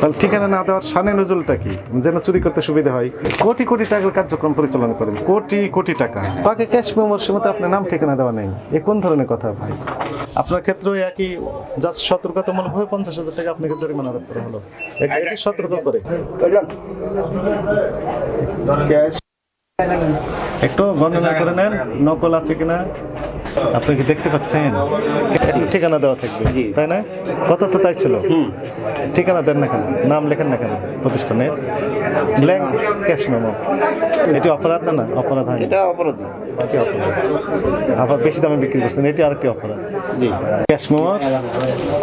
তাহলে ঠিকানা না দেওয়ার সানে নজরুলটা কি? যেন চুরি করতে সুবিধা হয়। কোটি কোটি টাকার কার্যক্রম পরিচালনা করেন। কোটি কোটি টাকা। তাকে ক্যাশ মেমোর সময় আপনার নাম ঠিকানা দেওয়া নেই। এ কোন ধরনের কথা ভাই? আপনার ক্ষেত্রেও একই জাস্ট সতর্কতামূলক ভাবে পঞ্চাশ হাজার টাকা আপনাকে জরিমানা আরোপ করা হলো। এটি সতর্ক করে। একটু বর্ণনা করে নেন নকল আছে কিনা? আপনি কি দেখতে পাচ্ছেন? ঠিকানা দেওয়া থাকবে। তাই না? কত তো তাই ছিল? ঠিকানা দেন না কেন? নাম লেখেন না কেন? প্রতিষ্ঠানের? Blank cash memo. এটি অপরাধ না না? অপরাধ হয় এটা অপরাধ। এটি অপরাধ। আবার বেশি দামে বিক্রি করছেন। এটি আর কি অপরাধ? জি। ক্যাশ মেমোর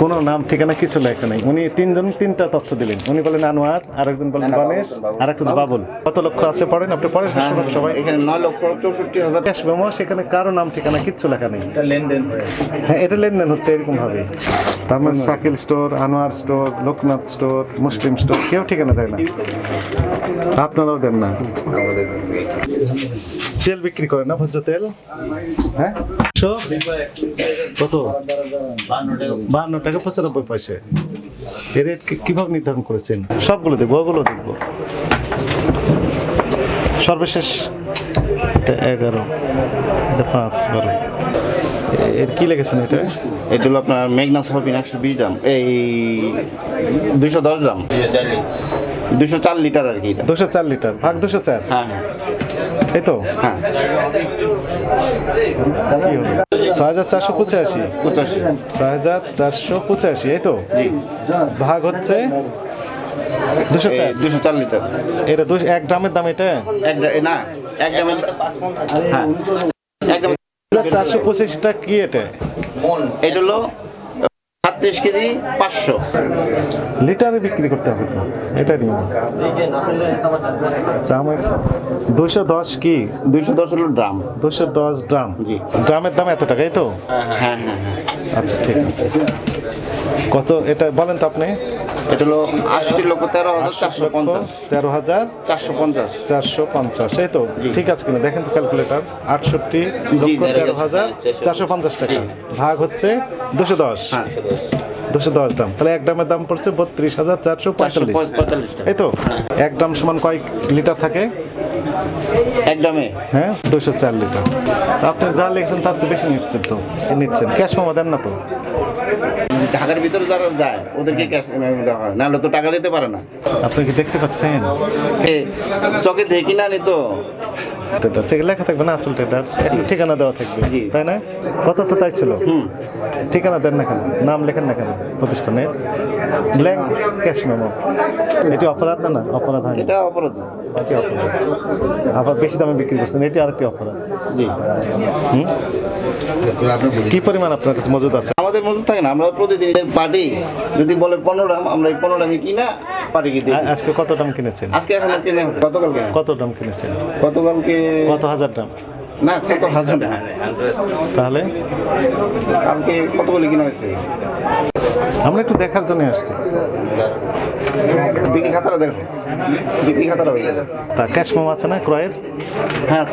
কোনো নাম ঠিকানা কিছু লেখা নেই। উনি তিনজন তিনটা তথ্য দিলেন। উনি বলেন আনোয়ার আরেকজন বলেন গণেশ আর একজন বাবুল। কত লক্ষ আছে? পড়েন আপনি পড়েন হ্যাঁ সবাই। এখানে নয় লক্ষ চৌষট্টি হাজার ক্যাশ মেমো সেখানে কারও নাম ঠিকানা কিচ্ছু লেখা নেই। হ্যাঁ এটা লেনদেন হচ্ছে এরকম ভাবে। তার মানে Shakil store Anwar store Loknath store Muslim store কেউ ঠিকানা দেয় না। আপনারাও দেন না। তেল বিক্রি করেন না ভোজ্য তেল? হ্যাঁ? কত? বাহান্ন টাকা পঁচানব্বই পয়সা। এর রেট কীভাবে নির্ধারণ করেছেন? সবগুলো দেখব ওগুলো দেখব সর্বশেষ এগারো। এটা পাঁচ বারো এর কি লেগেছেন এটা? এটা হলো আপনার মেঘনা সহবিন একশো বিশ গ্রাম। এই দুইশো দশ গ্রাম। দুশো চার লিটার আর কি দুশো চার লিটার। ভাগ দুশো চার? হ্যাঁ হ্যাঁ। এই তো? হ্যাঁ। ছয় হাজার চারশো পঁচাশি। পঁচাশি। ছয় হাজার চারশো পঁচাশি এই তো? জি। ভাগ হচ্ছে দুশো চার। দুশো চার লিটার। এটা দুশো এক গ্রামের দাম এটা? এক না এক গ্রামের হ্যাঁ। চারশো পঁচিশটা কি এটা? এটা হলো সাতত্রিশ কেজি পাঁচশো। লিটারে বিক্রি করতে হবে তো এটা নিয়ম। চামের দুশো দশ কি? দুইশো দশ হলো ড্রাম। দুশো দশ গ্রাম জি। গ্রামের দাম এত টাকা এই তো? হ্যাঁ হ্যাঁ হ্যাঁ। আচ্ছা ঠিক আছে। কত এটা বলেন তো আপনি। এটা হলো আটষট্টি লক্ষ তেরো হাজার চারশো পঞ্চাশ। তেরো হাজার চারশো পঞ্চাশ। চারশো পঞ্চাশ। এই তো ঠিক আছে কিনা? দেখেন তো ক্যালকুলেটার আটষট্টি লক্ষ তেরো হাজার চারশো পঞ্চাশ টাকা। ভাগ হচ্ছে দুশো দশ। হ্যাঁ দুশো দশ। গ্রাম তাহলে এক গ্রামের দাম পড়ছে বত্রিশ হাজার চারশো পঁয়তাল্লিশ। এই তো এক গ্রাম সমান কয় লিটার থাকে? এক গ্রামে হ্যাঁ দুশো চার লিটার। আপনি যা লিখছেন তার চেয়ে বেশি নিচ্ছেন তো। নিচ্ছেন। ক্যাশ মামা দেন না তো। ঢাকার ভিতরে যারা যায় ওদেরকে ক্যাশ দেওয়া হয়। নাহলে তো টাকা দিতে পারে না। আপনি কি দেখতে পাচ্ছেন? এ, চকে দেখি না তো। ট্রেডার্স এগুলো লেখা থাকবে না আসল ট্রেডার্স ঠিকানা দেওয়া থাকবে। তাই না? কত তো তাই ছিল? হুম। ঠিকানা দেন না কেন? নাম লেখেন না কেন? প্রতিষ্ঠানের? ব্ল্যাঙ্ক ক্যাশ মেমো এটি অপরাধ না না? অপরাধ হয়। এটা অপরাধ। এটি অপরাধ। আবার বেশি দামে বিক্রি করছেন এটি আরেকটি অপরাধ। জি। হুম? কি পরিমাণ আপনার কাছে মজুদ আছে? আমাদের মধ্যে থাকে না আমরা প্রতিদিন পার্টি যদি বলে পনেরো গ্রাম আমরা এই পনেরো গ্রামে কিনা পার্টিকে দিই। আজকে কত দাম কিনেছেন? আজকে এখন আজকে নেই, গতকালকে কত দাম কিনেছেন? গতকালকে কত হাজার দাম? না কত হাজার তাহলে? কালকে কত বলে কিনা হয়েছে? আমরা একটু দেখার জন্য আসছি। বিক্রি খাতাটা দেখো। বিক্রি খাতাটা হয়ে যাবে তা ক্যাশ মেমো আছে না ক্রয়ের? হ্যাঁ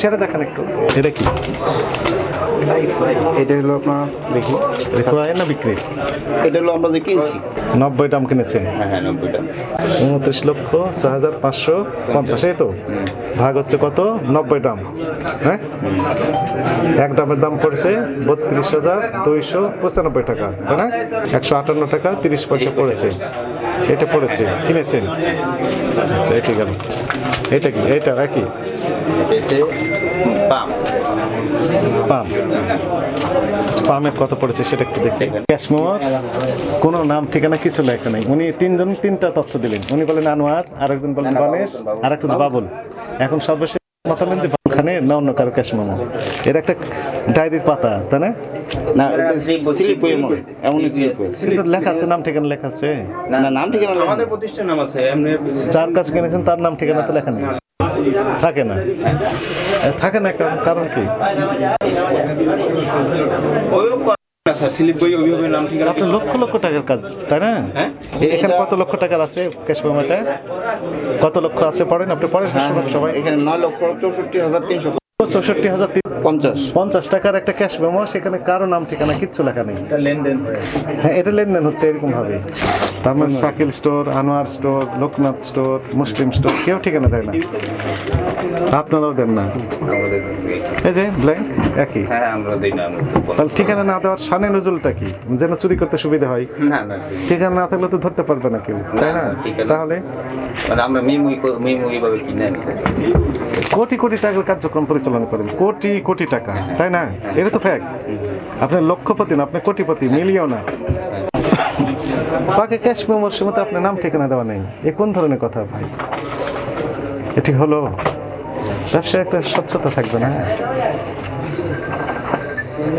সেটা দেখেন একটু। এটা কি? এটা হলো আপনার দেখি। এটা ক্রয়ের না বিক্রির? এটা হলো আমরা যে কিনছি। নব্বই দাম কিনেছেন হ্যাঁ হ্যাঁ উনত্রিশ লক্ষ ছয় হাজার পাঁচশো পঞ্চাশ এই তো? ভাগ হচ্ছে কত? নব্বই দাম। হ্যাঁ? এক দামের দাম পড়ছে বত্রিশ হাজার দুইশো পঁচানব্বই টাকা তাই না? একশো আটান্ন টাকা তিরিশ পয়সা পড়েছে। এটা পড়েছে কিনেছেন? আচ্ছা এটা গেল এটা কি? এটা একই? পাম। পাম। আচ্ছা, পামের কত পড়েছে সেটা একটু দেখি। ক্যাশ মেমোর কোনো নাম ঠিকানা কিছু লেখা নেই। উনি তিনজন তিনটা তথ্য দিলেন। উনি বলেন আনোয়ার আরেকজন বলেন গণেশ আর একজন বাবুল। এখন সর্বশেষ মাতালেন যে ওখানে না অন্য কারও ক্যাশ মেমো এর একটা ডায়েরির পাতা তাই না? না স্লিপ। এমনই স্লিপ কিন্তু লেখা আছে নাম ঠিকানা লেখা আছে? না নাম ঠিকানা লেখা আমাদের প্রতিষ্ঠান নাম আছে এমনি যার কাছে কিনেছেন তার নাম ঠিকানা তো লেখা নেই। থাকে না। থাকে না কারণ- কি? না স্যার স্লিপ বই নাম ঠিকানা আপনার লক্ষ লক্ষ টাকার কাজ তাই না? হ্যাঁ? এখানে কত লক্ষ টাকার আছে ক্যাশ পেমেন্টে? কত লক্ষ আছে? পড়েন আপনি পড়েন হ্যাঁ সবাই। এখানে নয় লক্ষ চৌষট্টি হাজার তিনশো চৌষট্টি হাজার পঞ্চাশ। পঞ্চাশ টাকার একটা ক্যাশ মেমো সেখানে কারও নাম ঠিকানা কিচ্ছু লেখা নেই। লেনদেন হ্যাঁ এটা লেনদেন হচ্ছে এরকম ভাবে তার মানে Shakil store Anwar store Loknath store Muslim store কেউ ঠিকানা দেয় না। আপনারাও দেন না? এই যে ব্ল্যাঙ্ক একই? হ্যাঁ আমরা দিই না তাহলে ঠিকানা না দেওয়ার সানে নজরুলটা কি? যেন চুরি করতে সুবিধা হয়। না না ঠিকানা না থাকলে তো ধরতে পারবে না কেউ তাই না? তাহলে? মানে আমরা কোটি কোটি টাকার কার্যক্রম পরিচালনা করেন। কোটি কোটি টাকা তাই না? এটা তো ফ্যাক্ট আপনি লক্ষপতি না আপনি কোটিপতি মিলিয়ন না পাকে ক্যাশ মেমোর সময় আপনার নাম ঠিকানা দেওয়া নেই। এ কোন ধরনের কথা ভাই? এটি হলো ব্যবসায় একটা স্বচ্ছতা থাকবে না?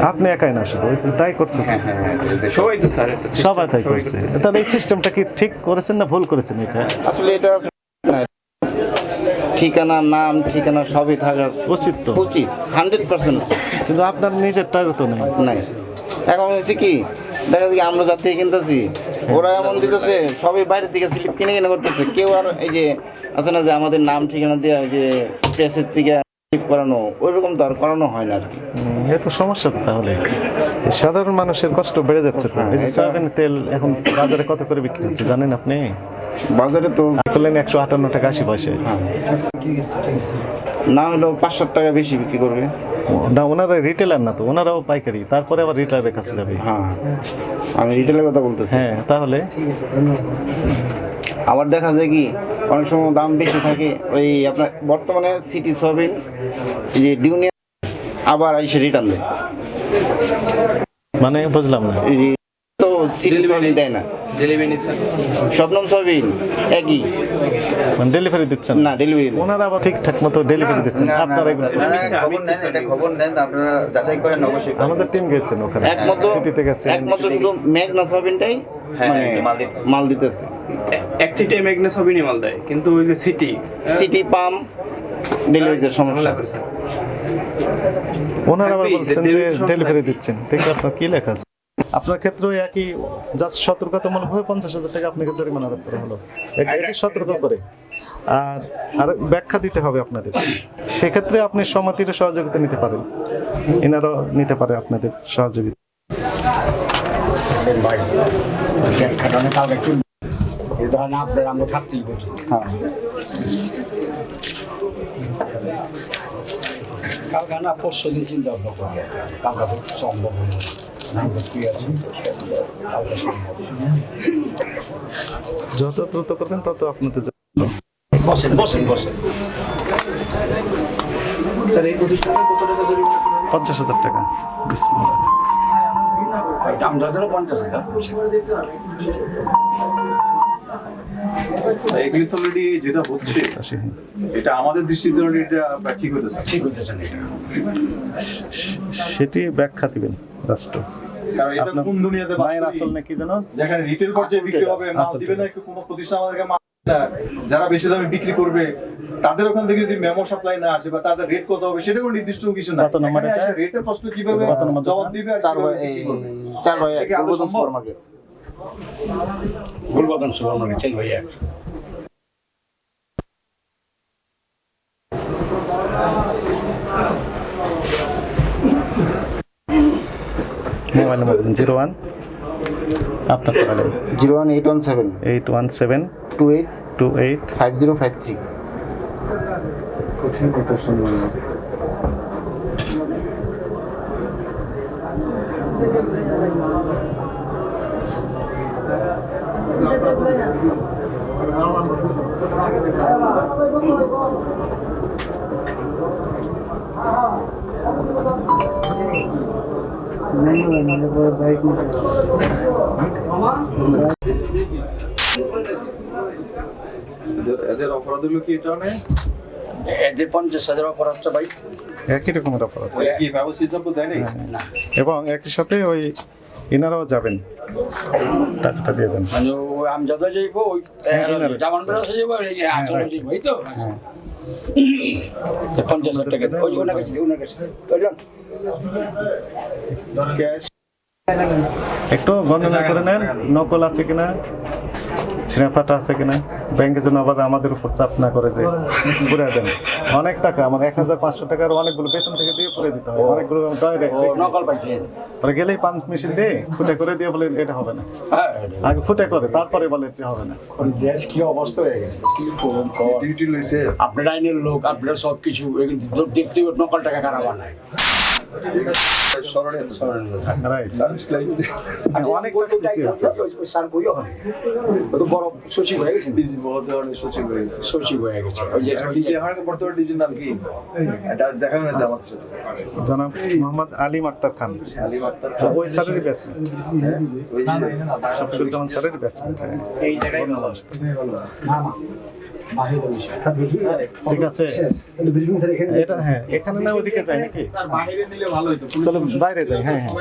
আপনি একাই না শুধু তাই করছে হ্যাঁ হ্যাঁ সবাই তো স্যার সবাই তাই করছে। তাহলে এই সিস্টেমটা কি ঠিক করেছেন না ভুল করেছেন এটা? আসলে এটা ঠিকানা নাম ঠিকানা সবই থাকার উচিত তো। উচিত হান্ড্রেড পার্সেন্ট কিন্তু আপনার নিজের টাকা তো নেই। নাই। এখন হয়েছে কি দেখা যাচ্ছে আমরা যার থেকে কিনতেছি ওরা এমন দিতেছে সবই বাইরের থেকে স্লিপ কিনে কিনে করতেছে। কেউ আর এই যে আছে না যে আমাদের নাম ঠিকানা দেওয়া যে প্রেসের থেকে slip করানো ওইরকম তো আর করানো হয় না আর কি। হুম, এ তো সমস্যা তো তাহলে। সাধারণ মানুষের কষ্ট বেড়ে যাচ্ছে তো। এই যে সয়াবিন তেল এখন বাজারে কত করে বিক্রি হচ্ছে জানেন আপনি? বাজারে তো করলেন একশো আটান্ন টাকা আশি পয়সায় হ্যাঁ। না হলেও পাঁচশো টাকা বেশি বিক্রি করবে। না ওনারা রিটেলার না তো ওনারাও পাইকারি। তারপরে আবার রিটেলারের কাছে যাবে। হ্যাঁ। আমি রিটেলের কথা বলতেছি। হ্যাঁ তাহলে? আবার দেখা যায় কি অনেক সময় দাম বেশি থাকে ওই আপনার বর্তমানে সিটি সয়াবিন এই যে ডিউনিয়ান আবার এসে রিটার্ন দেয়। মানে বুঝলাম না। সয়াবিন দেয় না। ডেলিভারি স্যার শবনম একই। মানে ডেলিভারি দিচ্ছেন? না ডেলিভারি ওনারা আবার ঠিকঠাক মতো ডেলিভারি দিচ্ছেন? আপনারা এগুলো খবর নেন এটা খবর নেন আপনারা যাচাই করেন অবশ্যই আমাদের টিম গেছেন ওখানে। একমাত্র সিটিতে গেছে। একমাত্র শুধু মেঘনা সয়াবিনটাই হ্যাঁ, মানে মাল দিতেছে। এক সিটে ম্যাগনেস হবে নিমাল দেয় কিন্তু ওই যে সিটি সিটি পাম্প ডেলিভারিতে সমস্যা। ওনারা আবার বলছেন যে ডেলিভারি দিচ্ছেন। দেখে আপনার কি লেখা আছে? আপনার ক্ষেত্রেও একই জাস্ট সতর্কতামূলক ভাবে পঞ্চাশ হাজার টাকা আপনাকে জরিমানা আরোপ করা হলো। এটি সতর্ক করে। আর আর ব্যাখ্যা দিতে হবে আপনাদের। সেক্ষেত্রে আপনি সমাতির সহযোগিতা নিতে পারেন। এনারাও নিতে পারে আপনাদের সহযোগিতা। আমরা থাকতেই চিন্তা ভাবনা করব। সম্ভব যত দ্রুত করবেন তত আপনাদের জন্য। বসেন বসেন বসেন। স্যার এই প্রতিষ্ঠানে কত টাকা জরিমানা পঞ্চাশ হাজার টাকা। বিসমিল্লাহ। আমরা ধরো পঞ্চাশ হাজার। এগুলি তো অলরেডি যেটা হচ্ছে এটা আমাদের দৃষ্টিতে এটা ঠিক হতেছে ঠিক হইতেছেন সেটি ব্যাখ্যা দিবেন রাষ্ট্র। কারণ এটা কোন দুনিয়াতে বাস আসল নাকি যেন? যেখানে রিটেল পর্যায়ে বিক্রি হবে মাল দিবে না একটু কোনো প্রতিষ্ঠান আমাদেরকে মাল যারা বেশি দামে বিক্রি করবে তাদের ওখান থেকে যদি মেমো সাপ্লাই না আসে বা তাদের রেট কত হবে সেটা কোনো নির্দিষ্ট কিছু না কত নম্বর এটা? রেটের প্রশ্ন কীভাবে জবাব দিবে আর চার ভাই চার ভাই এটা কি আদৌ সম্ভব? সুপার মার্কেট চেল ভাইয়া মোবাইল নম্বর জিরো ওয়ান আপনার zero one eight one seven. Eight one seven. Two eight. Two eight. Five zero five three. কঠিন কত এদের- এদের অপরাধ হলো কি এটা এদের পঞ্চাশ হাজার অপরাধটা ভাই। একই রকমের অপরাধ। কি ব্যবস্থা হিসাব দেয় না এবং একই সাথে ওই এনারাও যাবেন। টাকাটা দিয়ে দেন। মানে ও আমি যত যাইবো ওই জামান বেরোসে যাব এই আচলে যাইবো এই তো? পঞ্চাশ হাজার টাকা ওই ওনার কাছে ওনার কাছে বুঝলেন একটু বর্ণনা করে নেন নকল আছে কিনা ছিঁড়ে ফাটা আছে কিনা ব্যাংকের জন্য আবার আমাদের উপর চাপ না করে যে পুরে দেন। অনেক টাকা আমার এক হাজার পাঁচশো টাকার অনেকগুলো বেতন থেকে দিয়ে পুরে দিতে হবে অনেকগুলো ডাইরেক্ট নকল পাইছে। তারা গেলেই পাঁচ মেশিন দিয়ে ফুটে করে দিয়ে বলে এটা হবে না। হ্যাঁ আগে ফুটে করে তারপরে বলে যে হবে না। দেশ কি অবস্থা হয়ে গেছে? কি করুন কর। ডিউটি লইছে। আপনার আইনের লোক আপনার সব কিছু দেখতে নকল টাকা কারা বানায়। অনেক টাকা দিতে বড় সচিব হয়ে গেছে? ডিজি সচিব হয়েছে সচিব হয়ে গেছে। ওই যে ডিজি আমার বর্তমানে ডিজির নাম কি? এটা না আমার জনাব মোহাম্মদ আলিম আক্তার খান। আলী ওই স্যারেরই ব্যাচমেন্ট ওই শামসুজ্জামান স্যারেরই ব্যাচমেন্ট হ্যাঁ। এই জায়গায় ঠিক আছে। এটা হ্যাঁ এখানে না ওদিকে যাই নাকি? চলো বাইরে যাই। হ্যাঁ হ্যাঁ।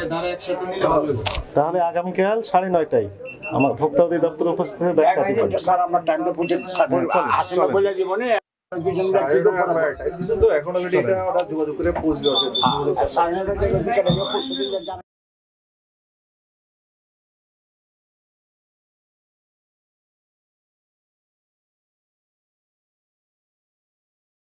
তাহলে আগামীকাল সাড়ে নয়টায়। আমার ভোক্তা অধিদপ্তর উপস্থিত হয়ে ব্যাখ্যা দিবেন স্যার আমরা টাইমটা বুঝে আসে না বলে জীবনে এখন অলরেডি এটা ওরা যোগাযোগ করে পৌঁছবে স্যার